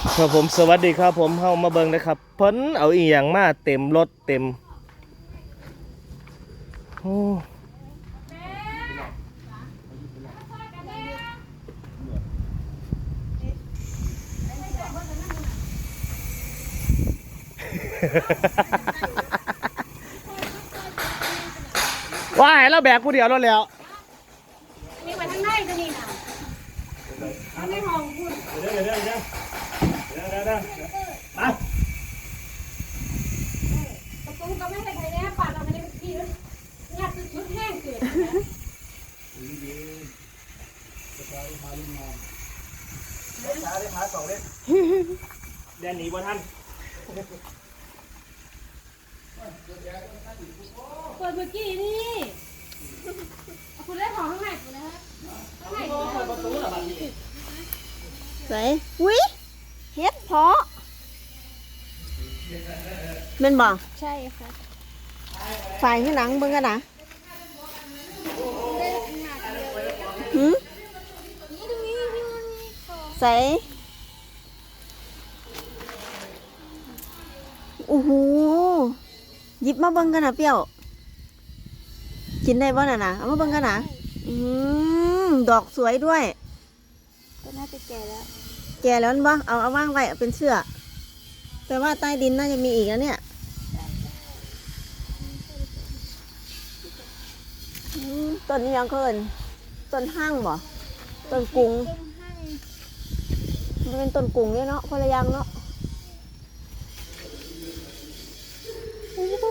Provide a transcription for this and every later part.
ครับผมสวัสดีครับผมเข้ามาเบิ่งนะครับ เพิ่นเอาอีหยังมาเต็มรถเต็มโอ้ว่าให้เราแบกผู้เดียวรถแล้ว นี่มาทางในก็นี่นะทางในห้องคุณ เดี๋ยวเดี๋ยวเดี๋ยวเดี๋ยวเดี๋ยวเดี๋ยวเดี๋ยวมา ประตู ก็ไม่ให้ใครแน่ป่าเราไม่ได้ที่งัดชุดแห้งเกิดช้าเลยพาสองเล่นเดินหนีบ่ทันเปิดเมื่อกี้นี่คุณได้ของข้างในคุณนะฮะข้างในประตูละบัดนี้ใส่วิเฮ็ดเพาะ แม่นบ่ใช่ค่ะฝ่ายข้างหลังเบิ่งกันนะหืมนี่ตรงนี้ที่มันมีของใส่โอ้โหหยิบมาเบิ่งกันนะเปรี้ยว กินได้บ่น่ะนะเอามาเบิ่งกันนะอืมดอกสวยด้วย ก็น่าจะแก่แล้ว แก่แล้วนั่นบ่เอาเอาว่างไว้เอาเป็นเสื้อแต่ว่าใต้ดินน่าจะมีอีกแล้วเนี่ยอืม ต้นนี้ยังเคินต้นห้างบ่ต้นกุงมันเป็นต้นกุงเนี่ยเนาะคนละอยังเนาะโอ้โห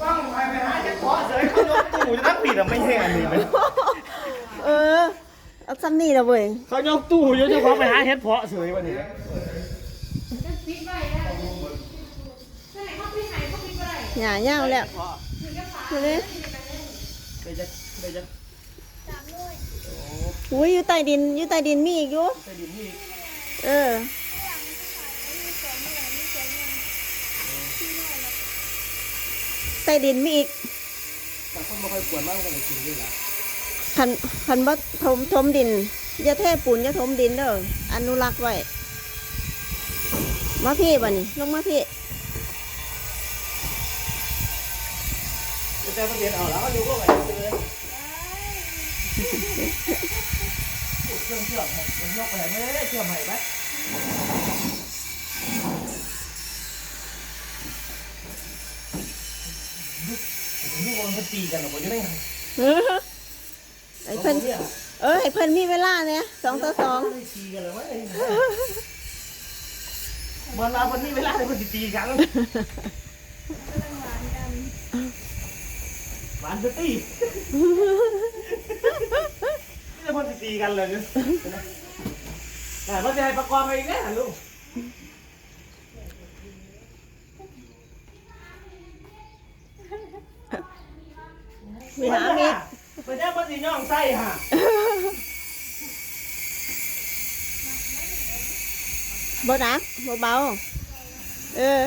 ต้องไปไปหาเจ้าของเสยเขายกตู้จะตั้งปิดอะไม่ใช่อันนี้ไหมเออเอาซ้ำนี่ละเว้ยเขายกตู้อยู่เจ้าของไปหาเฮ็ดเพาะเสยวันนี้ หย่าย่าวแล้วมาเลยเดี๋ยวจะเดี๋ยวจะอุ้ยอยู่ใต้ดินอยู่ใต้ดินมีอีกอยู่ไปดินนี่เออใต้ดินมีอีกแต่คนไม่ค่อยกวนมากก็เลยกินด้วยนะคันคันบ่ถมถมดินอย่าเทปูนอย่าถมดินเด้ออนุรักษ์ไว้มาพี่บ่นี่ลงมาพี่ จะแต่ประเด็นเอาแล้วก็ดูก็ไปเลยเครื่องเชื่อมมันยกไปไหนไม่ได้เชื่อมไหนไหมผมดูว่ามันตีกันหรอผมจะได้ไงไอ้เพิ่นเออไอ้เพิ่นมีเวลาเนี่ยสองต่อสองม่ตีกันเลยวะมันมาวันนี้เวลาเลยมันตีกันหวานจะตีไม่ได้คนตีกันเลยเนี่ยแต่ว่าจะให้ประกอบไปอีกแล้วลูกมีหามีดไปแจ้งว่าสีย่องไส้ฮะบ่หนักบ่เบาเออ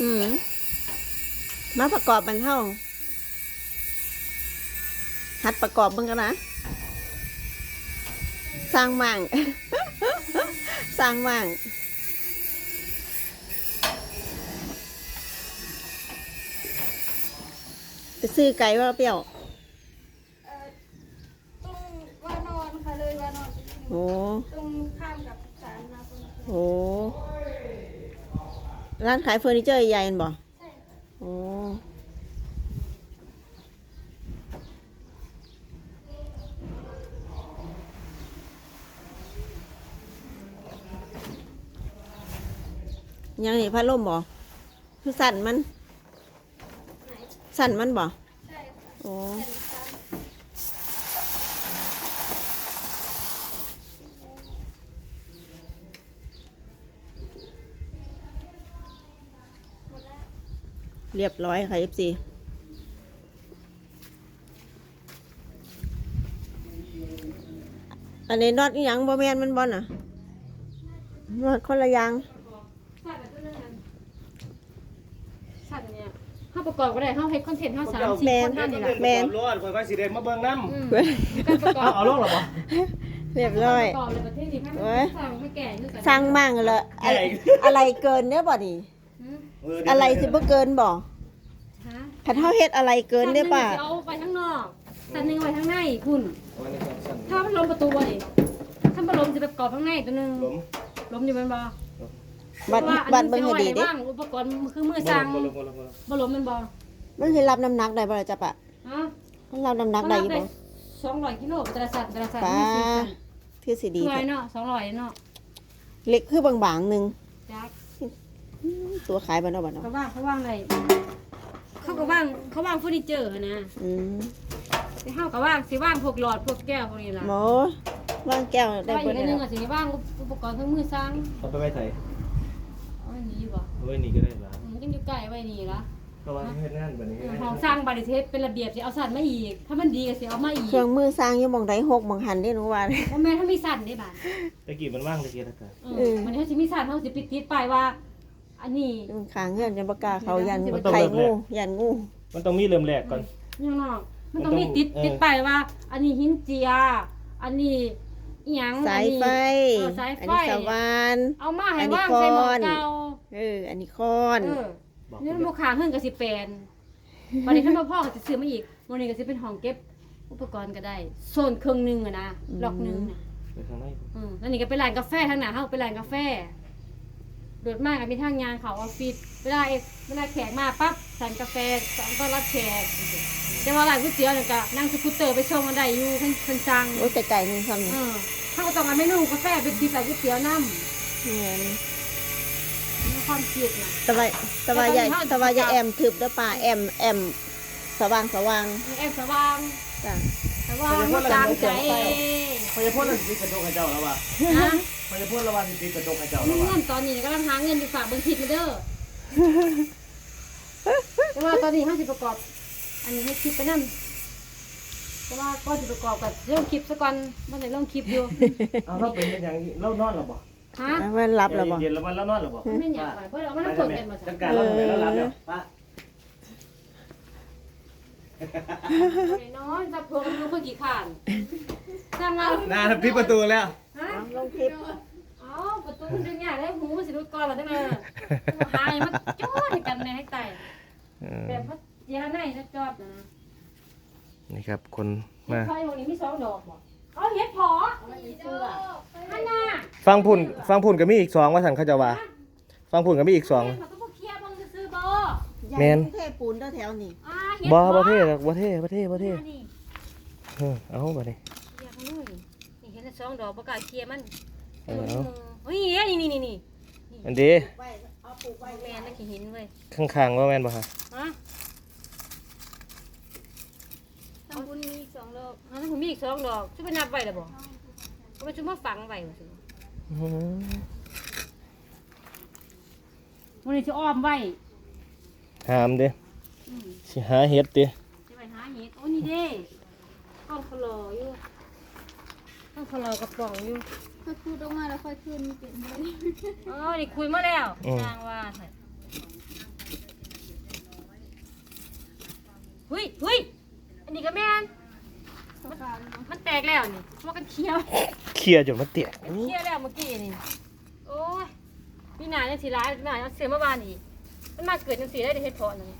อืมมาประกอบมันเท่าหัดประกอบเบิ่งกันนะ สร้างมั่ง สร้างมั่งไปซื้อไก่ว่าเปรี้ยวตรงวานอนค่ะเลยวานอนโอ้ตรงข้ามกับศาลนะคุณโห ร้านขายเฟอร์นิเจอร์ใหญ่ๆนั่นบ่โอ้ยังนี่พัดลมบ่คือสั่นมัน สั่นมันบ่ใช่ค่ะโอ้ เรียบร้อยค่ะ FC อันนี้น็อตอีหยังบ่แมนมันบ่น่ะน็อตคนละอยางสัตว์แบบนั้นสัตว์เนี่ยถ้าไปประกอบก็ได้เฮาเฮ็ดคอนเทนต์เฮาสามสี่แม่นคนนั่นนี่ล่ะแม่นรถคอยก็สิเดมาเบิ่งน้อืมการประกอำบเอาลงหรอปะเรียบร้อยประกอบเลยประเทศนี้ให้โอ้มันยสั่งให้แก่คือกันสร้างมั่งเลยอะไรอะไรเกินเด้อบ่นี่หืม อะไรสิบ่เกินบ่ฮะคันเฮาเฮ็ดอะไรเกินได้อป่ะสันหนึ่งเอาไปข้างนอกสันหนึงเอาไปข้างในคุณถ้ามันล้มประตูบ่ดิถ้ามันล้มจะไปประกอบข้างในตัวหนึงหลมล้มอยู่แมันบ่บัดเพราะว่าบัดเบิ่งให้ดีอันเด้นี้สิเอาไว้บ้างอุปกรณ์มันคือมือสั่งบ่ลงบ่ลงบ่ลงบ่ล้มแมันบ่มันสิรับน้ำหนักได้บ่ล่ะจ๊ะปะฮะมันรับน้ำหนักได้อยู่บ่สองร้อยกิโลแต่ละสัตว์แต่ละสัตว์ป้ามีสี่สัตว์คือสิดีหน่อแท้ยเนาะสองร้อยเนาะเล็กคือบางๆหนึงจัก ตัวขายบ่เนาะบัดเนาะเขาว่างเขาว่างอะไรเขาก็ว่างเขาว่างเฟอร์นิเจอร์นะอืมแต่เฮาก็ว่างสิว่างพวกหลอดพวกแก้วพวกนี้ล่ะหมอวางแก้วแต่ได้ว่าเบิอีดกอันหนึงแล้วก็สิว่างอุปกรณ์เครื่องมือสร้างเอาไปไว้ใส่เอาไว้นี่บ่เอาไว้นี่ก็ได้ละมันยังอยู่ใกล้ไว้นี่ล่ะก็ว่าเฮ็ดงานบัดนี้เออห้องสร้างบริเทศเป็นระเบียบสิเอาสัตว์มาอีก ถ้ามันดีก็สิเอามาอีกเครื่องมือสร้างอยู่หม่องใดหกหม่องหันเด้หนูว่าบ่แม่นถ้ามีสัตว์ได้บาด ตะกี้มันว่างตะกี้ตะกะเอเอออมันเฮาสิมีสัตว์เฮาสิปิดติดป้ายว่า อันนี้มันขางเงื่อนจะบ่กล้าเขายันมันต้องไข่เริ่งูมแรกยันงูมันต้องมีเริ่มแรกก่อน ยังนอกมันต้องมีติดเออ ติดป้ายว่า อันนี้หินเจีย อันนี้อีหยังสายไฟเออสายไฟอันนี้สว่าน เอามาให้อันนี้ว่างใส่หมอค้อนเก่าเออ อันนี้ค้อน เออ บอกนี่มันบ่ขาขึ้นก็สิแปลนบัดนี้คันบ่พอก็สิซื้อมาอีกมื้อนี้ก็สิเป็นห้องเก็บอุปกรณ์ก็ได้ โซนครึ่งหนึงอะนะล็อกหนึงน่ะไปข้างในอืมแล้วนี่ก็เป็นร้านกาแฟทางหน้าเฮาเป็นร้านกาแฟ โดดมากก็มีทางยางเขาออฟฟิศเวลาเอเวลาแขกมาปั๊บสั่งกาแฟสองต้อนรับแขกแต่ว่าร้านก๋วยเตี๋ยวเนี่ยก็นั่งสกูตเตอร์ไปชมกันได้อยู่เพิ่นเพิ่นสั่งโอ้ยแต่ไก่หนึงซ้ำนี่เออเขาก็ต้องเอาเมนูกาแฟไปติดใส่ก๋วยเตี๋ยวน้ำเนี่ยมีความคิดนะสบายสบายใหญ่สบายใหญ่แอมทึบเด้อป่าแอมแอมสว่างสว่างมีแอมสว่างจ้ะ สว่างมันจางใจพยาพ่นเราสิกระจกให้เจ้าแล้วว่ะ นะ พยาพ่นเราว่าสิกระจกให้เจ้ามีแล้วว่ะเงินตอนนี้กำลังหาเงินอยู่ฝากเบิ่งคลิปมาเด้อแต่ว่าตอนนี้ห้าสิประกอบ อันนี้ให้คลิปไปนั่นแต่ว่าก็จะประกอบกับเรื่องคลิปซะก่อนมันในเรื่องคลิปอยู่เอาเราเป็นอย่างนี้เรานอนหรอบ่ฮะมันรับแล้วบ่เย็นแล้วมันเรานอนหรอบ่ไม่อยากไปเพราะเราไม่ต้องกดกันมาจัสัดกการเราทำไมเราหลับแล้วป้าน้อยจับพวกมันรู้คนกี่ขานสร้างมาน่าปิดประตูแล้วฮะล งคลิปเอ้าประตูมันดึงยากได้หูมันสิรุดก่อนแล้วได้ไหมหายมันจอดกันในให้ไตแบบพัดยาในนะจอดนะนี่ครับคนเห็มาดพอตรงนี้มีสองดอกบ่เอาเห็ดพอฮันน่ะฟังพุ่นฟังพุ่นก็มีอีกสองว่าสันเขาจะว่า ฟังพุ่นก็มีอีกสอง มันก็บ่เคลียร์บังซื้อบ่แม่น เทปูนเด้อแถวนี้อ่าเห็ดบ่พอบ่เท่หรอกบ่เท่บ่เท่บ่เท่มานี่เออเอาบ่ดิเคลียร์เขาหน่อยนี่เห็นแล้ว สองดอกบ่กล้าเคลียร์มันเออเอาเฮ้ยนี่นี่นี่นี่อันนี้ไว้เอาปลูกไว้แม่นนะขี้หินเว้ยข้างๆว่าแม่นบ่ฮะฮะทำบุญมีอีกสองรอบอันนั้นผมมีอีกสองดอกชุบไปนับไว้แล้วบ่เอาไปชุบมาฝังไว้ว่าซั่นอืมมันนี้จะอ้อมไว้หามเด้อืมสิหาเห็ดติจะไปหาเห็ดโอ้นี่เด้ข้าวคลออยู่ ข้าวคลอกระป๋องอยู่ค่อยพูดออกมาแล้วค่อยขึ้นเปลี่ยนเลยอ๋อนี่คุยมาแล้วนางว่าใส่เฮ้ยเฮ้ยอันนี้ก็แม่นสกาวเลยเนาะมันแตกแล้วนี่ว่ากันเคี้ยวเคลียร์จนมันเตียกเคี้ยวแล้วเมื่อกี้นี่โอ้ยพี่นาเนี่ยสีร้ายพี่นาเอาเสือมาบานอีกมันมาเกิดจังสีได้เฮ็ดเพาะนั่น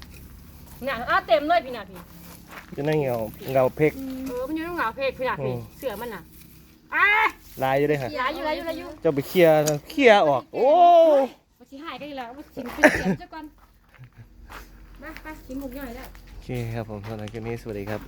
หนาอ้าเต็มเลยพี่นาพี่จะนั่งเงาเงาเพกเออมันอยู่ตรงหงาเพกพี่นาพี่อืม เสือมันน่ะ อ้าลายอยู่เด้ค่ะ หลายอยู่หลายอยู่หลายอยู่เจ้าไปเคลียร์เคลียร์ออก โอ้มาสิหายกันอีกแล้วมาสิเป็นเสียงเจ้าก่อนมาไปกินหมูย่อยแล้ว โอเคครับผมสำหรับคลิปนี้สวัสดีครับ